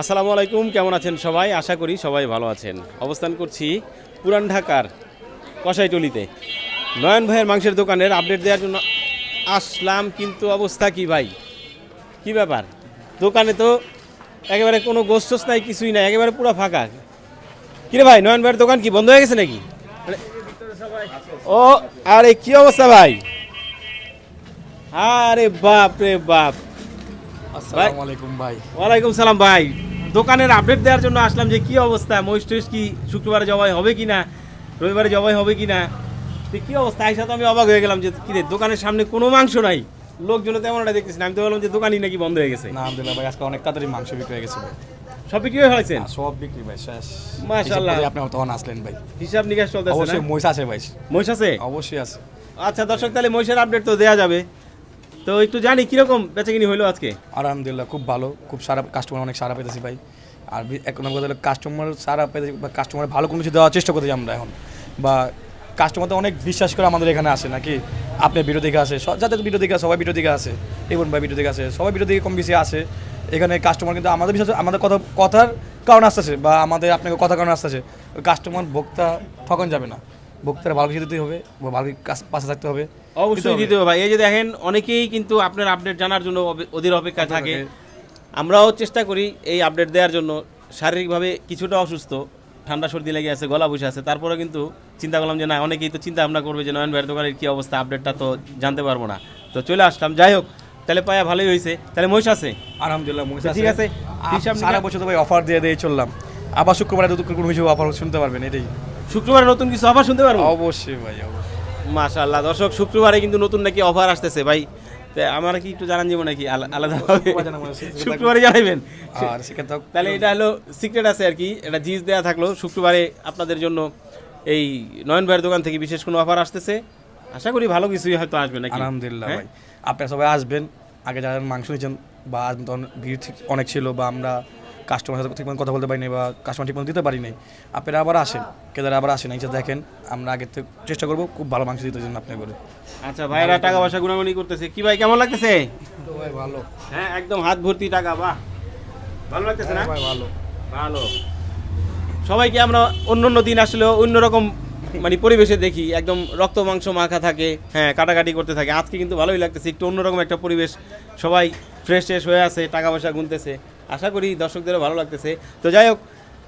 আসসালামু আলাইকুম কেমন আছেন সবাই? আশা করি সবাই ভালো আছেন। অবস্থান করছি পুরান ঢাকার কষাইটলিতে নয়ন ভাইয়ের মাংসের দোকানের আপডেট দেওয়ার জন্য আসলাম কিন্তু অবস্থা কি ভাই? কি ব্যাপার? দোকানে তো একেবারে কোনো গোষ্ঠস নাই কিছুই নাই একেবারে পুরো ফাঁকা। কিরে ভাই নয়ন ভাইয়ের দোকান কি বন্ধ হয়ে গেছে নাকি? ও আরে কি অবস্থা ভাই? আরে বাপ রে বাপ। আসসালামু আলাইকুম ভাই ওয়ালাইকুম সালাম ভাই। দোকানের আপডেট দেওয়ার জন্য আসলাম যে কি অবস্থা? মহিষ টহিষ কি শুক্রবারে জবাই হবে কি না রবিবারে জবাই হবে কি না তো কি অবস্থা? আইসা তো আমি অবাক হয়ে গেলাম যে কি রে দোকানের সামনে কোনো মাংস নাই। লোকজন তেমন একটা দেখতেছি না। আমি তো বললাম যে দোকানই নাকি বন্ধ হয়ে গেছে। না আলহামদুলিল্লাহ ভাই আজকে অনেক তাড়াতাড়ি মাংস বিক্রি হয়ে গেছে ভাই। সব বিক্রি হয়ে আর সব বিক্রি ভাই শেষ। মাশাআল্লাহ। আপনি তখন আসলেন ভাই। হিসাব নিকাশ চলতেছে অবশ্যই মহিষ আছে ভাই। মহিষ আছে? অবশ্যই আছে। আচ্ছা দর্শক তাহলে মহিষের আপডেট তো দেওয়া যাবে। তো একটু জানি, কীরকম বেচাকিনি হইল আজকে? আলহামদুলিল্লাহ, খুব ভালো, খুব সারা কাস্টমার অনেক সারা পেতেছি ভাই। আর নম্বর কথা হলো কাস্টমার সারা পেতেছি, বা কাস্টমার ভালো কোনো কিছু দেওয়ার চেষ্টা করতেছি আমরা এখন। বা কাস্টমার তো অনেক বিশ্বাস করে আমাদের এখানে আসে, নাকি? আপনি ভিডিও দেখে আসে যাদের ভিডিও দেখে সবাই ভিডিও দেখে আসে। এবং ভাই ভিডিও দেখে আসে, সবাই ভিডিও দেখে কম বেশি আসে। এখানে কাস্টমার কিন্তু আমাদের বিশ্বাস, আমাদের কথা, কথার কারণে আসতেছে, বা আমাদের আপনাকে কথা কারণে আসতেছে। কাস্টমার ভোক্তা ঠকান যাবে না। ভোক্তারা ভালো কিছু দিতে হবে, বা ভালো কাজ, পাশে থাকতে হবে। অবশ্যই দিতে হবে ভাই এই যে দেখেন অনেকেই কিন্তু আপনার আপডেট জানার জন্য ওদের অপেক্ষা থাকে। আমরাও চেষ্টা করি এই আপডেট দেওয়ার জন্য। শারীরিকভাবে কিছুটা অসুস্থ ঠান্ডা সর্দি লেগে আছে গলা বসে আছে তারপরে কিন্তু চিন্তা করলাম যে না অনেকেই তো চিন্তা ভাবনা করবে যে নয়ন ভাইয়ের দোকানের কী অবস্থা? আপডেটটা তো জানতে পারব না। তো চলে আসলাম। যাই হোক তাহলে পায়া ভালোই হয়েছে তাহলে মহিষ আছে? আলহামদুলিল্লাহ মহিষ ঠিক আছে। সারা বছর তো ভাই অফার দিয়ে দিয়ে চললাম। আবার শুক্রবারে দুটো কোনো কিছু অফার শুনতে পারবেন এটাই। শুক্রবারে নতুন কিছু অফার শুনতে পারব? অবশ্যই ভাই অবশ্যই। মাশাআল্লাহ। দর্শক শুক্রবারে কিন্তু নতুন নাকি অফার আসতেছে ভাই। আমার কি একটু জানান যাব নাকি? আলা- আলাদাভাবে শুক্রবার শুক্রবারে জানাবেন। আর তাহলে এটা হলো সিক্রেট আছে আর কি। এটা জিজ দেওয়া থাকল শুক্রবারে আপনাদের জন্য এই নয়ন ভাইয়ের দোকান থেকে বিশেষ কোনো অফার আসতেছে? আশা করি ভালো কিছুই হয়তো আসবে নাকি? আলহামদুলিল্লাহ হ্যাঁ? ভাই। আপনারা সবাই আসবেন আগে যারা মাংস নিয়েছেন বা ভিড় অনেক ছিল বা আমরা কাস্টমার সাথে ঠিকমতো কথা বলতে পারি নাই বা কাস্টমার ঠিকমতো দিতে পারি নাই আপনারা আবার আসেন কেদারে আবার আসেন এই যে দেখেন আমরা আগের থেকে চেষ্টা করব খুব ভালো মাংস দিতে জন্য আপনি করে আচ্ছা ভাইরা টাকা পয়সা গুণাগুণি করতেছে। কি ভাই কেমন লাগতেছে? ভাই ভালো। হ্যাঁ একদম হাত ভর্তি টাকা বাহ। ভালো লাগতেছে না? ভাই ভালো। ভালো। সবাইকে আমরা অন্য অন্য দিন আসলে অন্যরকম মানে পরিবেশে দেখি একদম রক্ত মাংস মাখা থাকে হ্যাঁ কাটাকাটি করতে থাকে। আজকে কিন্তু ভালোই লাগতেছে একটু অন্যরকম একটা পরিবেশ। সবাই ফ্রেশ ট্রেশ হয়ে আছে টাকা পয়সা গুনতেছে। আশা করি দর্শকদেরও ভালো লাগতেছে। তো যাই হোক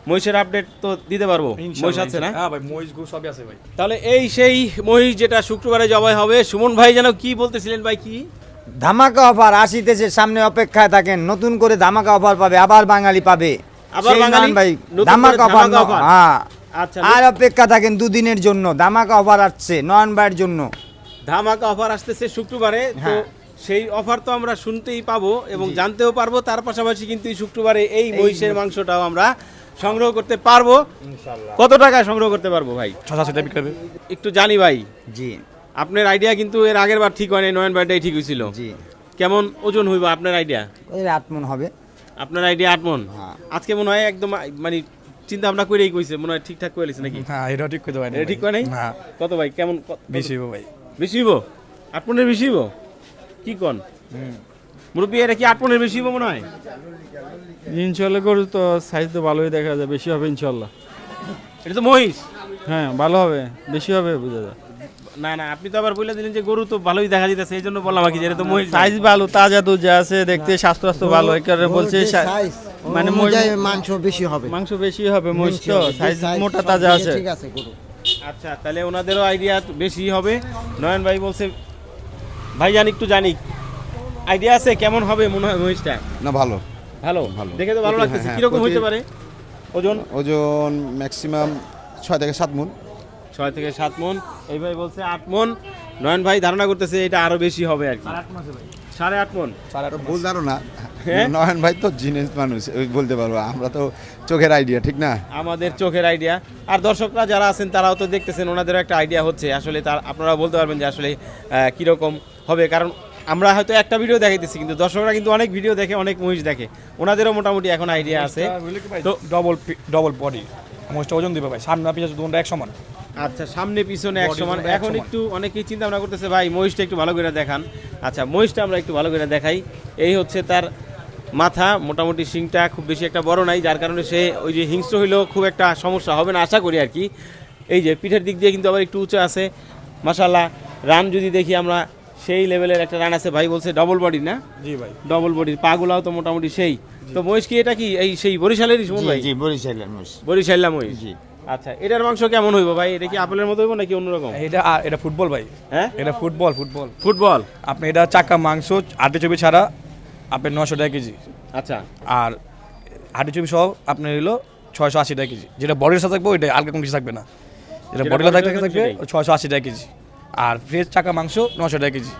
মহিষের আপডেট তো দিতে পারব। মহিষ আছে না? হ্যাঁ ভাই মহিষ গু সবই আছে ভাই। তাহলে এই সেই মহিষ যেটা শুক্রবারে জবাই হবে সুমন ভাই যেন কি বলতেছিলেন ভাই কি? ধামাকা অফার আসিতেছে সামনে অপেক্ষায় থাকেন নতুন করে ধামাকা অফার পাবে আবার বাঙালি পাবে। আবার বাঙালি? ভাই ধামাকা অফার হ্যাঁ। আর অপেক্ষা থাকেন দুদিনের জন্য ধামাকা অফার আসছে নয়ন ভাইয়ের জন্য। ধামাকা অফার আসতেছে শুক্রবারে তো হ্যাঁ। সেই অফার তো আমরা শুনতেই পাবো এবং জানতেও পারব তার পাশাপাশি কিন্তু এই শুক্রবারে এই মহিষের মাংসটাও আমরা সংগ্রহ করতে পারব। কত টাকায় সংগ্রহ করতে পারব ভাই? বিক্রি একটু জানি ভাই। জি। আপনার আইডিয়া কিন্তু এর আগের বার ঠিক হয়নি নয়ন ভাইটাই ঠিক হয়েছিল। জি। কেমন ওজন হইব আপনার আইডিয়া ওই আটমন হবে। আপনার আইডিয়া আট মন? হ্যাঁ। আজকে মনে হয় একদম মানে চিন্তা ভাবনা করেই কইছে মনে হয় ঠিকঠাক করে লিছে নাকি? হ্যাঁ এটাও ঠিক করতে পারি এটা ঠিক করে নাই? হ্যাঁ কত ভাই কেমন বেশি হবে ভাই। বেশি হইব? আট মনের বেশি হইব? কি কন? মুরব্বী এটা কি আট মনের বেশি হইব মনে হয়? ইনশাল্লাহ গরু তো সাইজ তো ভালোই দেখা যায় বেশি হবে ইনশাল্লাহ এটা তো মহিষ? হ্যাঁ ভালো হবে বেশি হবে বোঝা যায়। না না আপনি তো আবার বলে দিলেন যে গরু তো ভালোই দেখা যাইতেছে এই জন্য বললাম আর কি যে এটা তো মহিষ সাইজ ভালো তাজা দুধ যা আছে দেখতে স্বাস্থ্য স্বাস্থ্য ভালো এই কারণে বলছে সা- মানে মানে মাংস বেশি হবে। মাংস বেশি হবে মহিষ সাইজ মোটা তাজা আছে। ঠিক আছে গরু। আচ্ছা তাহলে ওনাদেরও আইডিয়া বেশি হবে। নয়ন ভাই বলছে ভাইজান একটু জানি আইডিয়া আছে কেমন হবে মনে হয় মহিষটা? না ভালো। ভালো? ভালো। দেখে তো ভালো লাগতেছে হ্যাঁ, কীরকম হইতে পারে? ওজন? ওজন ম্যাক্সিমাম ছয় থেকে সাত মুন। ছয় থেকে সাত মন। এই ভাই বলছে আট মন। নয়ন ভাই ধারণা করতেছে এটা আরও বেশি হবে আর কি। সাড়ে আট মন। ভুল ধারণা? নয়ন ভাই তো জিনিস মানুষ বলতে পারব আমরা তো চোখের আইডিয়া ঠিক না? আমাদের চোখের আইডিয়া আর দর্শকরা যারা আছেন তারাও তো দেখতেছেন ওনাদেরও একটা আইডিয়া হচ্ছে। আসলে তার আপনারা বলতে পারবেন যে আসলে কীরকম হবে। কারণ আমরা হয়তো একটা ভিডিও দেখাইতেছি কিন্তু দর্শকরা কিন্তু অনেক ভিডিও দেখে অনেক মহিষ দেখে। ওনাদেরও মোটামুটি এখন আইডিয়া আছে। তো ডবল ডবল বডি মহিষটা ওজন দিবে ভাই সামনে পিছনে দুটো এক সমান। আচ্ছা সামনে পিছনে এক সমান। এখন একটু অনেকেই চিন্তা ভাবনা করতেছে ভাই মহিষটা একটু ভালো করে দেখান। আচ্ছা মহিষটা আমরা একটু ভালো করে দেখাই। এই হচ্ছে তার মাথা মোটামুটি শিংটা খুব বেশি একটা বড় নাই যার কারণে সে ওই যে হিংস্র হইলেও খুব একটা সমস্যা হবে না আশা করি আর কি। এই যে পিঠের দিক দিয়ে কিন্তু আবার একটু উঁচু আছে। মাসাল্লাহ রান যদি দেখি আমরা সেই লেভেলের একটা রান আছে ভাই বলছে ডবল বডি না? জি ভাই। ডবল বডির পাগুলাও তো মোটামুটি সেই। তো মহিষ কি এটা কি এই সেই বরিশালেরই সুমন ভাই? জি বরিশালের মোষ বরিশাল্লা মহিষ? জি। আচ্ছা এটার মাংস কেমন হইব ভাই? এটা কি আপেলের মতো হইব নাকি অন্যরকম? এটা এটা ফুটবল ভাই। হ্যাঁ? এটা ফুটবল ফুটবল। ফুটবল। আপনি এটা চাকা মাংস আটে চবি ছাড়া আপনার নশো টাকা কেজি। আচ্ছা। আর হাঁটি চুপি সহ আপনার হলো ছয়শো আশি টাকা কেজি। যেটা বডির সাথে থাকবে ওইটা আলগা কোনো কিছু থাকবে না। যেটা body থাকবে থাকবে ছয়শো আশি টাকা কেজি। আর ফ্রেশ চাকা মাংস নশো টাকা কেজি।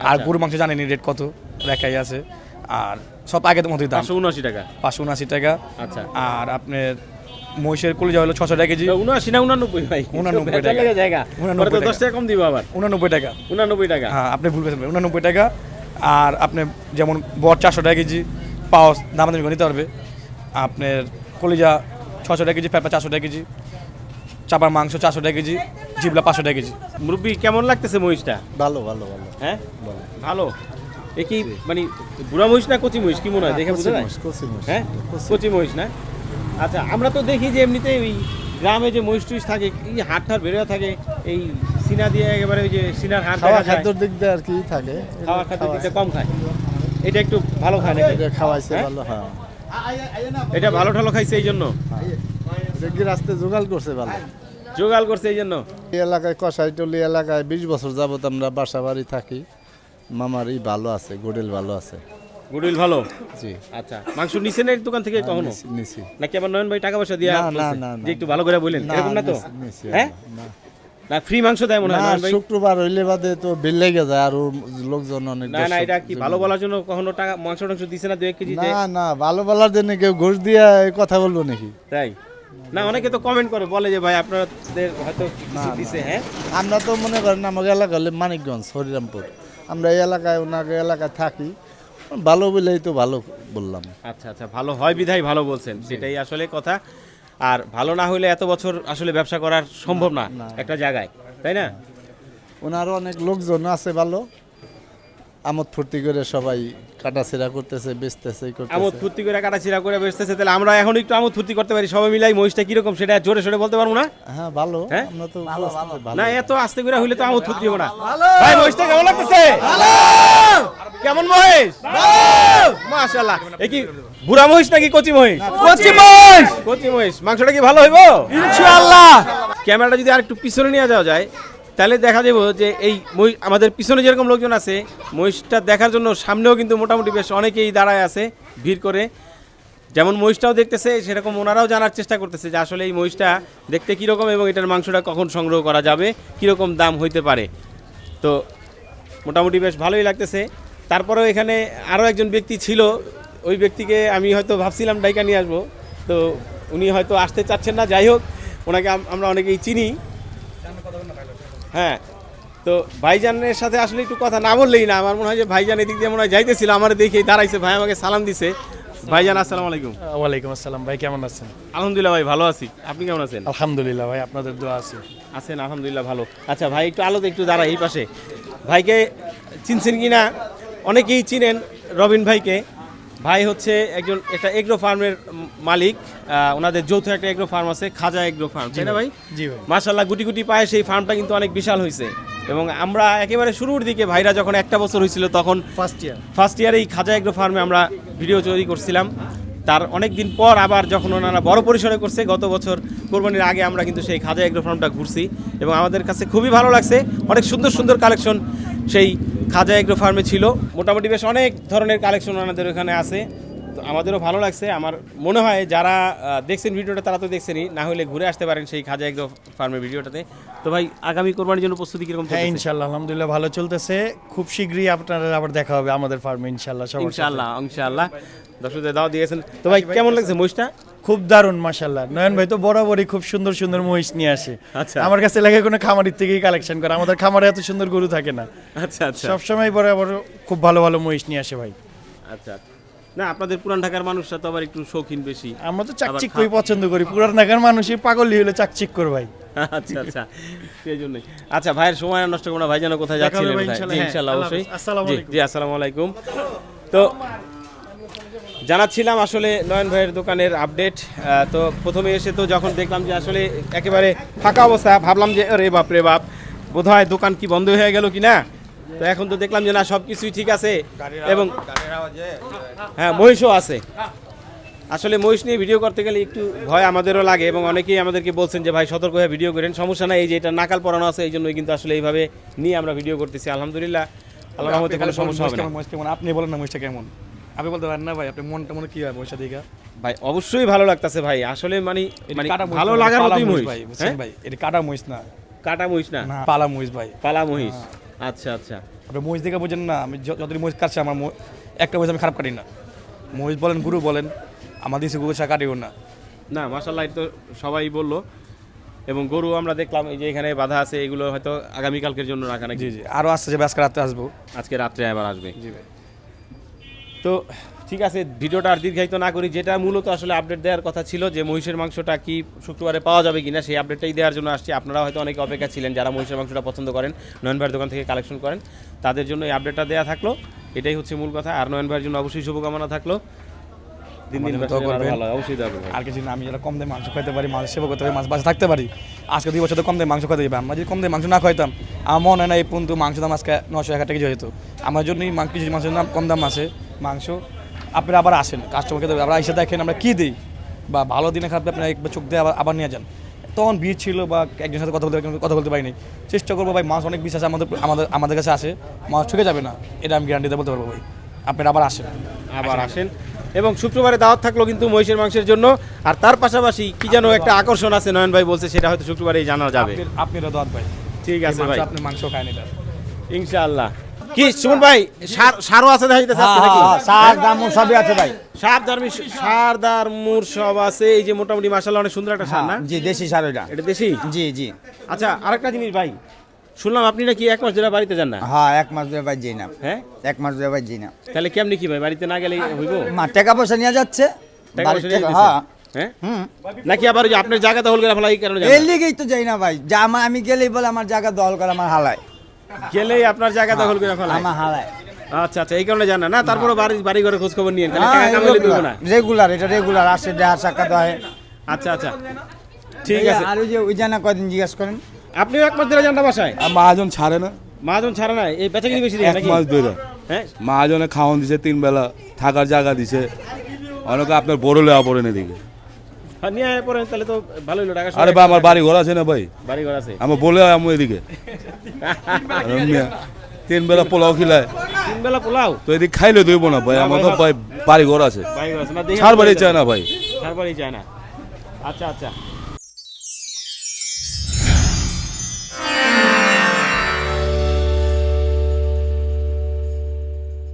আর আচ্ছা। গরু মাংস জানেনি রেট কত রেখাই আছে। আর সব আগের মতোই দাম। পাঁচশো উনআশি টাকা। পাঁচশো উনআশি টাকা। আচ্ছা। আর আপনার মহিষের কলিজা হলো ছশো টাকা কেজি। উনআশি না উনানব্বই ভাই? 89 ভেজাল টাকা। জায়গা। 89 পরে তো টাকা। দশ টাকা। কম দিব আবার। উনানব্বই টাকা। উনানব্বই টাকা। হ্যাঁ আপনি ভুল ভাই, উনানব্বই টাকা। আর আপনি যেমন বট চারশো টাকা কেজি পাওস দামাদামি করে নিতে পারবে। আপনার কলিজা ছশো টাকা কেজি পেঁপা চারশো টাকা কেজি চাপার মাংস চারশো টাকা কেজি জিবলা পাঁচশো টাকা কেজি। মুরব্বী কেমন লাগতেছে মহিষটা? ভালো ভালো ভালো। হ্যাঁ? ভালো। এ কি মানে বুড়া মহিষ না কচি মহিষ? কি মনে হয়? দেখে বুঝা যায়? হ্যাঁ? কচি। মহিষ না? আচ্ছা আমরা তো দেখি যে এমনিতে ওই গ্রামে যে মহিষ টুইষ থাকে এই হাট ঠাট বেরোয়া থাকে এই সিনা দিয়ে একেবারে ওই যে সিনার হাট খাওয়া খাদ্যর দিক দিয়ে আর কি থাকে। খাওয়া খাদ্য দিতে কম খায়। এটা একটু ভালো খায় নাকি? এটা খাওয়াইছে হ্যাঁ? ভালো হ্যাঁ। এটা ভালো ঠালো খাইছে এই জন্য? দেখি রাস্তায় জোগাড় করছে ভালো? জোগাল করছে এই জন্য? এই এলাকায় কষাইটলি এলাকায় বিশ বছর যাবত আমরা বাসা বাড়ি থাকি। মামার ই ভালো আছে গোডেল ভালো আছে। গুডউইল ভালো? জি। আচ্ছা। মাংস নিছেন এর দোকান থেকে কখনো? নিছি- নাকি আবার নয়ন ভাই টাকা পয়সা দিয়া না, না, না, না, একটু ভালো করে বললেন এরকম না তো? হ্যাঁ? আমরা, না। ফ্রি মাংস দেয় মনে হয় না শুক্রবার হইলে বাদে তো বিল লেগে যায় আর লোকজন অনেক না না এটা কি ভালো বলার জন্য কখনো টাকা মাংস টাংস দিছে না দু এক কেজি না না ভালো বলার জন্য কেউ ঘুষ দিয়ে কথা বলব নাকি? তাই? না অনেকে তো কমেন্ট করে বলে যে ভাই আপনাদের হয়তো কিছু দিছে হ্যাঁ? আমরা তো মনে করেন আমাকে এলাকা হলে মানিকগঞ্জ হরিরামপুর। আমরা এই এলাকায় ওনাকে এলাকায় থাকি। ভালো বলেই তো ভালো বললাম। আচ্ছা আচ্ছা ভালো হয় বিধায় ভালো বলছেন সেটাই আসলে কথা। আর ভালো না হলে এত বছর আসলে ব্যবসা করার সম্ভব না একটা জায়গায় তাই না? ওনারও অনেক লোকজন আছে ভালো। আমোদ ফুর্তি করে সবাই কাটাছেড়া করতেছে বেচতেছে আমোদ ফুর্তি করে কাটা চিরা করে বেসতেছে তাহলে আমরা এখন একটু আমোদ ফুর্তি করতে পারি সবাই মিলাই মহিষটা কীরকম সেটা জোরে সোরে বলতে পারব না? হ্যাঁ ভালো। হ্যাঁ? আমরা তো ভালো না এত আস্তে করে হইলে তো আমোদ ফুর্তি হবে না। ভাই মহিষটা কেমন লাগতেছে? কেমন মহিষ মাশাআল্লাহ। এ কি বুড়া মহিষ নাকি কচি মহিষ? কচি মহিষ। কচি মহিষ। মাংসটা কি ভালো হইব? ইনশাআল্লাহ। ক্যামেরাটা যদি আর একটু পিছনে নিয়ে যাওয়া যায় তাহলে দেখা যাব যে এই মহিষ আমাদের পিছনে যেরকম লোকজন আছে মহিষটা দেখার জন্য সামনেও কিন্তু মোটামুটি বেশ অনেকেই দাঁড়ায় আছে ভিড় করে। যেমন মহিষটাও দেখতেছে সেরকম ওনারাও জানার চেষ্টা করতেছে যে আসলে এই মহিষটা দেখতে কীরকম এবং এটার মাংসটা কখন সংগ্রহ করা যাবে কীরকম দাম হইতে পারে। তো মোটামুটি বেশ ভালোই লাগতেছে। তারপরেও এখানে আরও একজন ব্যক্তি ছিল। ওই ব্যক্তিকে আমি হয়তো ভাবছিলাম ডাইকা নিয়ে আসব। তো উনি হয়তো আসতে চাচ্ছেন না। যাই হোক ওনাকে আমরা অনেকেই চিনি। হ্যাঁ তো ভাইজানের সাথে আসলে একটু কথা না বললেই না। আমার মনে হয় যে ভাইজান এদিক দিয়ে মনে হয় যাইতেছিল। আমার দেখে দাঁড়াইছে। ভাই আমাকে সালাম দিছে। ভাইজান আসসালামু আলাইকুম। ওয়ালাইকুম আসসালাম। ভাই কেমন আছেন? আলহামদুলিল্লাহ ভাই ভালো আছি। আপনি কেমন আছেন? আলহামদুলিল্লাহ ভাই আপনাদের দোয়া আছে। আছেন আলহামদুলিল্লাহ ভালো। আচ্ছা ভাই একটু আলোতে একটু দাঁড়াই এই পাশে। ভাইকে চিনছেন কি না? অনেকেই চিনেন রবিন ভাইকে। ভাই হচ্ছে একজন একটা এগ্রো ফার্মের মালিক। ওনাদের যৌথ একটা এগ্রো ফার্ম আছে খাজা এগ্রো ফার্ম তাই না ভাই। জি ভাই। মার্শাল্লাহ গুটি গুটি পায়ে সেই ফার্মটা কিন্তু অনেক বিশাল হয়েছে এবং আমরা একেবারে শুরুর দিকে ভাইরা যখন একটা বছর হয়েছিল তখন ফার্স্ট ইয়ার ফার্স্ট ইয়ারে এই খাজা এগ্রো ফার্মে আমরা ভিডিও তৈরি করছিলাম। তার অনেক দিন পর আবার যখন ওনারা বড় পরিসরে করছে গত বছর কোরবানির আগে আমরা কিন্তু সেই খাজা এগ্রো ফার্মটা ঘুরছি। এবং আমাদের কাছে খুবই ভালো লাগছে অনেক সুন্দর সুন্দর কালেকশন সেই খাজা এগ্রো ফার্মে ছিল। মোটামুটি বেশ অনেক ধরনের কালেকশন ওনাদের ওখানে আছে। তো আমাদেরও ভালো লাগছে। আমার মনে হয় যারা দেখছেন ভিডিওটা তারা তো দেখছেনই। না হলে ঘুরে আসতে পারেন সেই খাজা এগ্রো ফার্মের ভিডিওটাতে। তো ভাই আগামী কোরবানির জন্য প্রস্তুতি কীরকম হ্যাঁ ইনশাল্লাহ আলহামদুলিল্লাহ ভালো চলতেছে। খুব শীঘ্রই আপনাদের আবার দেখা হবে আমাদের ফার্মে ইনশাল্লাহ। ইনশাআল্লাহ ইনশাআল্লাহ। দর্শকদের দাও দিয়েছেন। তো ভাই কেমন লাগছে মহিষটা? খুব দারুণ মাশাল্লাহ নয়ন ভাই তো বরাবরই খুব সুন্দর সুন্দর মহিষ নিয়ে আসে। আচ্ছা। আমার কাছে লাগে কোনো খামারির থেকেই কালেকশন করে। আমাদের খামারে এত সুন্দর গরু থাকে না। আচ্ছা আচ্ছা। সবসময় বরাবর খুব ভালো ভালো মহিষ নিয়ে আসে ভাই। আচ্ছা। না আপনাদের পুরান ঢাকার মানুষরা তো আবার একটু শৌখিন বেশি। আমরা তো চাকচিক্যই পছন্দ করি। পুরান ঢাকার মানুষই পাগলই হলো চাকচিক্কর ভাই। আচ্ছা আচ্ছা। সেই জন্যই। আচ্ছা ভাইয়ের সময় নষ্ট করব না। ভাই যেন কোথায় যাচ্ছিলেন ভাই, ইনশাল্লাহ, জি হ্যাঁ। ইনশাল্লাহ আল্লাহ অবশ্যই। জি আসসালামু আলাইকুম। তো জানাচ্ছিলাম আসলে নয়ন ভাইয়ের দোকানের আপডেট তো প্রথমে এসে তো যখন দেখলাম যে আসলে একেবারে ফাঁকা অবস্থা ভাবলাম যে রে বাপ রে বাপ বোধ হয় দোকান কি বন্ধ হয়ে গেল কি না তো এখন তো দেখলাম যে না সব কিছুই ঠিক আছে। এবং হ্যাঁ মহিষও আছে। আসলে মহিষ নিয়ে ভিডিও করতে গেলে একটু ভয় আমাদেরও লাগে এবং অনেকেই আমাদেরকে বলছেন যে ভাই সতর্ক হয়ে ভিডিও করেন সমস্যা নাই এই যে এটা নাকাল পরানো আছে এই জন্যই কিন্তু আসলে এইভাবে নিয়ে আমরা ভিডিও করতেছি আলহামদুলিল্লাহ। আল্লাহ কোনো সমস্যা হবে না। আপনি বলেন না মহিষটা কেমন। আপনি বলতে পারেন না ভাই আপনি মনটা মনে কি হয় মহিষটা দিকে? ভাই অবশ্যই ভালো লাগতেছে ভাই। আসলে মানে মানে ভালো লাগার মতোই মহিষ ভাই বুঝছেন হ্যাঁ? ভাই? এটা কাটা মহিষ না। কাটা মহিষ না? পালা মহিষ ভাই। পালা মহিষ। আচ্ছা আচ্ছা। আপনি মহিষ দেখে বুঝেন না আমি যতদিন মহিষ কাটছে আমার একটা মহিষ আমি খারাপ কাটি না। মহিষ বলেন গুরু বলেন আমার দেশে গুরু কাটিও না। না মাসাল্লাহ তো সবাই বলল। এবং গরু আমরা দেখলাম এই যে এখানে বাধা আছে এগুলো হয়তো আগামীকালকের জন্য রাখা নাকি? জি জি। আরও আসছে যে আজকে রাতে আসব। আজকে রাত্রে আবার আসবে। জি ভাই। তো ঠিক আছে ভিডিওটা আর দীর্ঘায়িত না করি। যেটা মূলত আসলে আপডেট দেওয়ার কথা ছিল যে মহিষের মাংসটা কি শুক্রবারে পাওয়া যাবে কিনা সেই আপডেটটাই দেওয়ার জন্য আসছি। আপনারা হয়তো অনেকে অপেক্ষা ছিলেন যারা মহিষের মাংসটা পছন্দ করেন নয়ন ভাইয়ের দোকান থেকে কালেকশন করেন। তাদের জন্য এই আপডেটটা দেওয়া থাকল। এটাই হচ্ছে মূল কথা। আর নয়ন ভাইয়ের জন্য অবশ্যই শুভকামনা থাকল। দিন দিন। ভালো হয়, অবশ্যই করবেন। আর কিছু না আমি যারা কম দামে মাংস খাইতে পারি মাছ সেবা করতে পারি মাছ বাসে থাকতে পারি আজকে দুই বছর তো কম দামে মাংস খাইতে যাবে আমরা যদি কম দামে মাংস না খাইতাম আমার মনে হয় না এই পর্যন্ত মাংস দাম আজকে নশো এক টাকা কেজি আমার জন্যই কিছু মাংসের দাম কম দাম আছে। মাংস আপনারা আবার আসেন কাস্টমারকে দেবে আবার এসে দেখেন আমরা কী দিই। বা ভালো দিনে খারাপ আপনারা একবার চোখ দিয়ে আবার আবার নিয়ে যান। তখন ভিড় ছিল বা একজনের সাথে কথা বলতে কথা বলতে পারিনি। চেষ্টা করব ভাই মাছ অনেক বিশ্বাস আমাদের আমাদের আমাদের কাছে আসে। মাছ ঠকে যাবে না এটা আমি গ্যারান্টিতে বলতে পারব ভাই। আপনারা আবার আসেন। আবার আসেন। এবং শুক্রবারে দাওয়াত থাকল কিন্তু মহিষের মাংসের জন্য। আর তার পাশাপাশি কি যেন একটা আকর্ষণ আছে নয়ন ভাই বলছে সেটা হয়তো শুক্রবারেই জানা যাবে। আপনি- আপনারা দাওয়াত ভাই। ঠিক আছে ভাই। আপনি মাংস খায় এটা ইনশাআল্লাহ। কি সুমন ভাই সার সারও আছে দেখাইতেছে আজকে নাকি? সার দাম সবই আছে ভাই। সারদার মিশ- সারদার মুর সব আছে। এই যে মোটামুটি মাশাআল্লাহ অনেক সুন্দর একটা সার না? জি দেশি সার ওইটা এটা দেশি? জি জি। আচ্ছা আরেকটা জিনিস ভাই শুনলাম আপনি নাকি এক মাস ধরে বাড়িতে যান না? হ্যাঁ এক মাস ধরে ভাই যাই না। হ্যাঁ? এক মাস ধরে ভাই যাই না। তাহলে কেমনি কি ভাই বাড়িতে না গেলে হইব? মা টাকা পয়সা নিয়ে যাচ্ছে। টাকা পয়সা নিয়ে হ্যাঁ। হ্যাঁ? নাকি আবার আপনার জায়গা দখল করে ফেলা এই কারণে এর লিগেই তো যাই না ভাই। যা আমি গেলেই বলে আমার জায়গা দল করে আমার হালায়। গেলেই আপনার জায়গা দখল করে ফেলা আমার হালায় আচ্ছা আচ্ছা এই কারণে জান না? তারপরে বাড়ি বাড়ি ঘরে খোঁজ খবর নিয়ে না? রেগুলার এটা রেগুলার আসে দেহার সাক্ষাৎ হয়। আচ্ছা আচ্ছা। ঠিক আছে। আর ওই যে ওই জানা কয়দিন জিজ্ঞাসা করেন? আপনিও এক মাস ধরে যান না বাসায়? আর মহাজন ছাড়ে না। মহাজন ছাড়া না এই বেচা কিনি বেশি এক নাকি? মাস ধরে। হ্যাঁ? মহাজনে খাওয়ান দিছে তিন বেলা থাকার জায়গা দিছে। অনেকে আপনার বড় লেওয়া পড়েন এদিকে। আর নিয়ে আয় পরে তাহলে তো ভালো হলো ঢাকা আরে বা আমার বাড়ি ঘর আছে না ভাই? বাড়ি ঘর আছে? আমি বলে আমি এদিকে। তিন বেলা পোলাও খিলায়। তিন বেলা পোলাও? তো এদিকে খাইলে দইব না ভাই আমার তো ভাই বাড়ি ঘর আছে। বাড়ি ঘর আছে না দেখে ছাড় বাড়ি চায় না ভাই। ছাড় বাড়ি চায় না। আচ্ছা আচ্ছা।